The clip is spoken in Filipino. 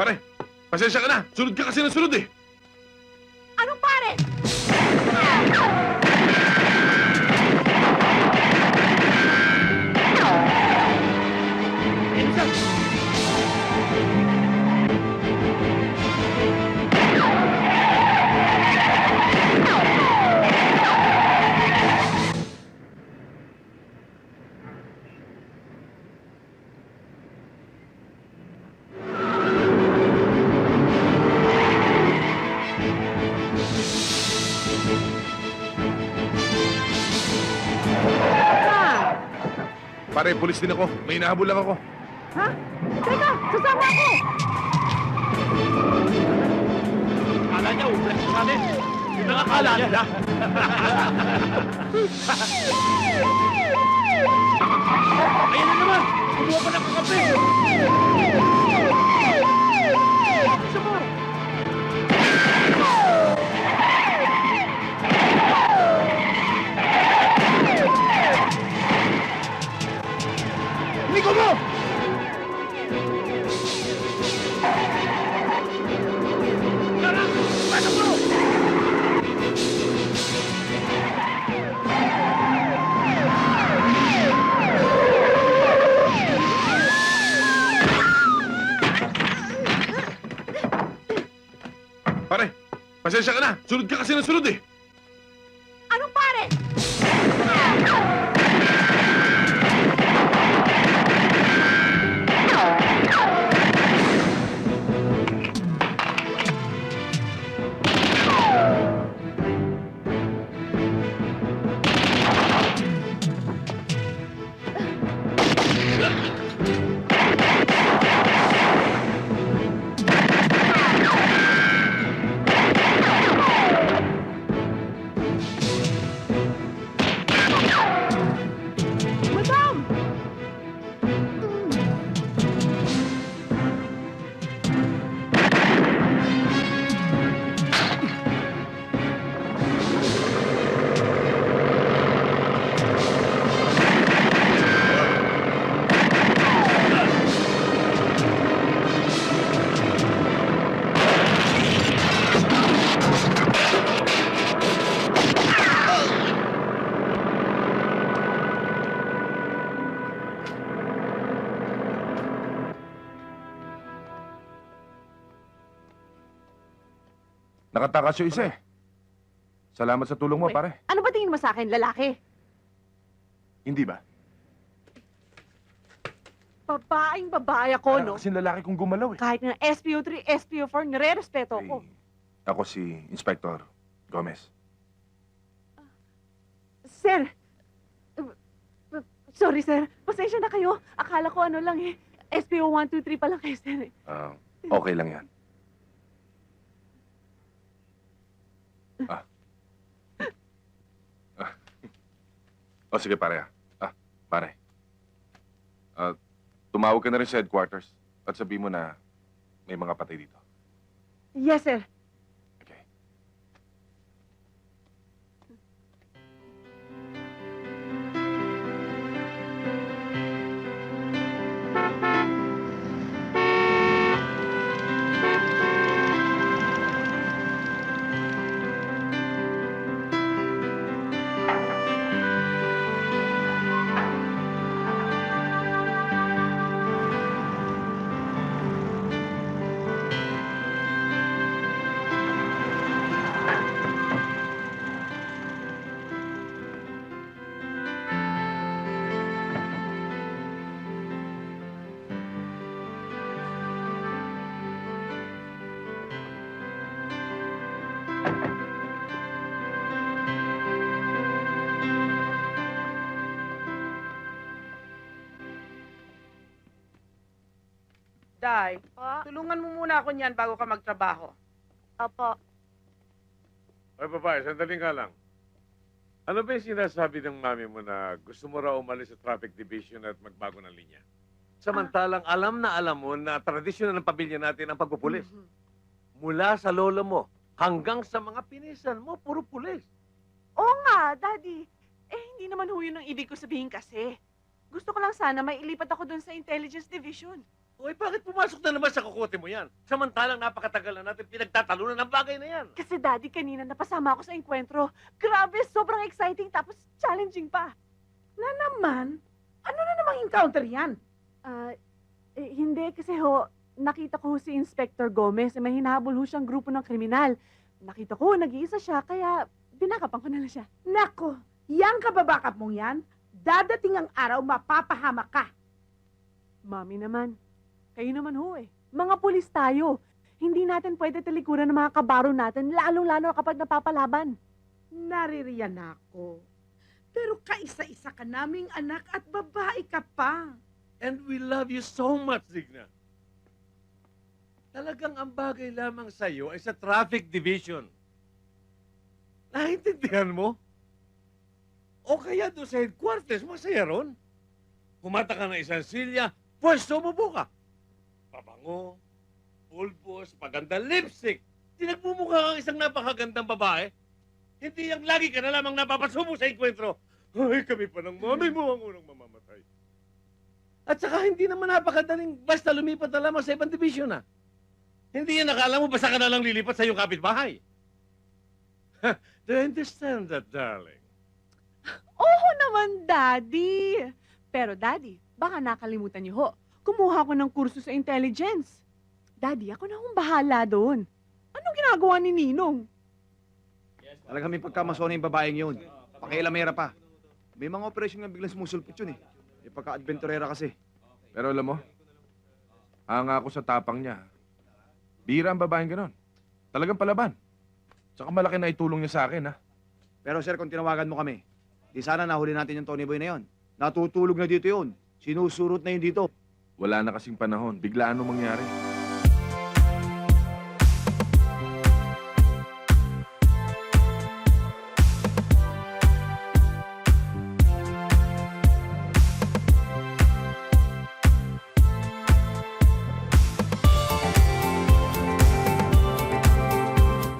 Pare, pasensya ka na. Sunod ka kasi ng sunod eh. Anong pare? Pare, pulis din ako. May hinahabol lang ako. Ha? Teka, sasama ako! Akala niya, ubres ko sa atin. Yun ang akala nila. pasensya ka na. Sunod ka kasi ng sunod eh. Nakatakas yung isa eh. Salamat sa tulong mo, Uy. pare. Ano ba tingin mo sa akin, lalaki? Hindi ba? Babaeng babae ako, no? Kasi lalaki kong gumalaw eh. Kahit na SPO3, SPO4, nire-respeto ko. Eh, ako si Inspector Gomez. Sir, uh, sorry sir, pasensya na kayo. Akala ko ano lang eh, SPO 123 pa lang kayo sir. eh. Ah, okay lang yan. Ah. Ah. O sige, pare. ah. Ah, pare. Ah, tumawag ka na rin sa headquarters at sabi mo na may mga patay dito. Yes sir. Day, Po, tulungan mo muna ako niyan bago ka magtrabaho. opo. Ay, babae, sandali nga lang. Ano ba yung sinasabi ng mami mo na gusto mo raw umalis sa traffic division at magbago ng linya? Samantalang alam na alam mo na tradisyon ng pamilya natin ang pagpupulis. Mhm. Mula sa lolo mo hanggang sa mga pinisan mo, puro pulis. Oo nga, Daddy. Eh, hindi naman ho yun ang ibig ko sabihin kasi. Gusto ko lang sana may ilipat ako dun sa Intelligence Division. Uy, bakit pumasok na naman sa kukote mo yan? Samantalang napakatagal na natin pinagtatalunan ng bagay na yan. Kasi daddy, kanina napasama ako sa enkwentro. Grabe, sobrang exciting tapos challenging pa. naman? Ano na namang encounter yan? Ah, eh, hindi kasi ho, nakita ko ho si Inspector Gomez, eh, may hinahabol ho siyang grupo ng kriminal. Nakita ko, nag-iisa siya, kaya binakapan ko na lang siya. Nako, yang kababakap mong yan, dadating ang araw mapapahamak ka. Mami naman, kayo naman ho eh. Mga pulis tayo. Hindi natin pwede talikuran ng mga kabaro natin, lalong-lalo kapag napapalaban. Naririyan ako. Pero kaisa-isa ka naming anak at babae ka pa. And we love you so much, Digna. Talagang ang bagay lamang sa iyo ay sa traffic division. Naintindihan mo? O kaya doon sa headquarters, masaya ron. Kumata ka ng isang silya, pwesto mo buka. Pabango, pulpos, magandang lipstick. Tinagmumukha kang isang napakagandang babae. Hindi yung lagi ka na lamang napapasubo sa enkwentro. Ay, kami pa ng mami mo ang unang mamamatay. At saka hindi naman napakadaling basta lumipat na lamang sa ibang division na. Hindi yan nakala mo basta ka na lang lilipat sa iyong kapitbahay. Do you understand that, darling? Oo naman, Daddy! Pero Daddy, baka nakalimutan niyo ho. Kumuha ko ng kurso sa intelligence. Daddy, ako na akong bahala doon. Anong ginagawa ni Ninong? Talagang may pagkamasona yung babaeng yun. Pakialamera pa. May mga operasyon nga biglang sumusulpot yun eh. May pagka-adventurera kasi. Pero alam mo, hanga ako sa tapang niya. Bira ang babaeng ganon. Talagang palaban. Tsaka malaki na itulong niya sa akin, ha? Pero sir, kung tinawagan mo kami, di sana nahuli natin yung Tony Boy na yun. Natutulog na dito yun. Sinusurot na yun dito. Wala na kasing panahon. Biglaan nung mangyari.